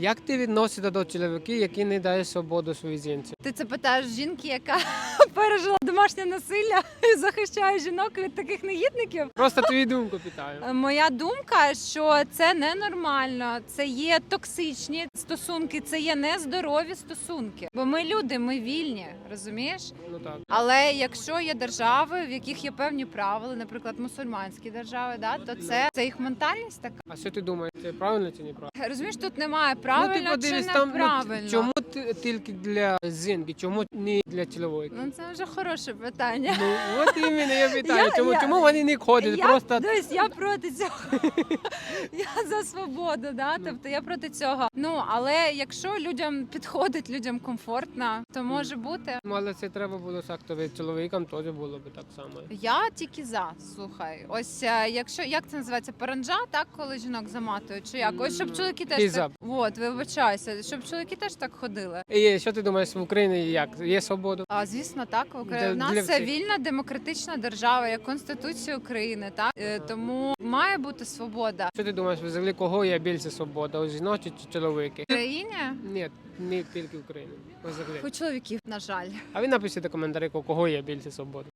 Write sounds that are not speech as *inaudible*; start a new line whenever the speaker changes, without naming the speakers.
Як ти відносишся до чоловіків, які не дають свободу своїй жінці?
Ти це питаєш жінки, яка *laughs* пережила домашнє насилля і захищає жінок від таких негідників.
Просто твою думку питаю.
Е, Моя думка, що це ненормально, це є токсичні стосунки, це є нездорові стосунки. Бо ми люди, ми вільні, розумієш?
Ну так.
Але якщо є держави, в яких є певні правила, наприклад, мусульманські держави, да, то це, це їх ментальність така.
А що ти думаєш? Це правильно чи неправильно?
Розумієш, тут немає правильно
ну, ти подивись,
чи
там ну,
неправильно.
чому ти- тільки для жінки, чому не для чоловіка?
Ну це вже хороше питання.
Ну от іменно я питаю,
Я-
чому,
я-
чому вони не ходять?
Я,
Просто
дивись, я проти цього. я за свободу, да?
Ну.
тобто я проти цього. Ну але якщо людям підходить, людям комфортно, то може бути.
Ну, але це треба було сактові чоловікам теж було б так само.
Я тільки за. Слухай, ось е, якщо як це називається паранджа, так коли жінок заматують, чи як? Ось щоб чоловіки теж так. От, вибачаюся, щоб чоловіки теж так ходили.
І що ти думаєш в Україні як? Є свобода?
А звісно, так в Україні У нас
для
це
всіх.
вільна демократична держава, як конституція України. Так Е, тому має бути свобода
Що ти думаєш, взагалі кого є більше свобода? У жіночі чи чоловіки?
в країні.
Ні, не тільки в Україні. Взагалі.
У чоловіків, на жаль.
А ви напишіть коментарі, у кого є більше свободи.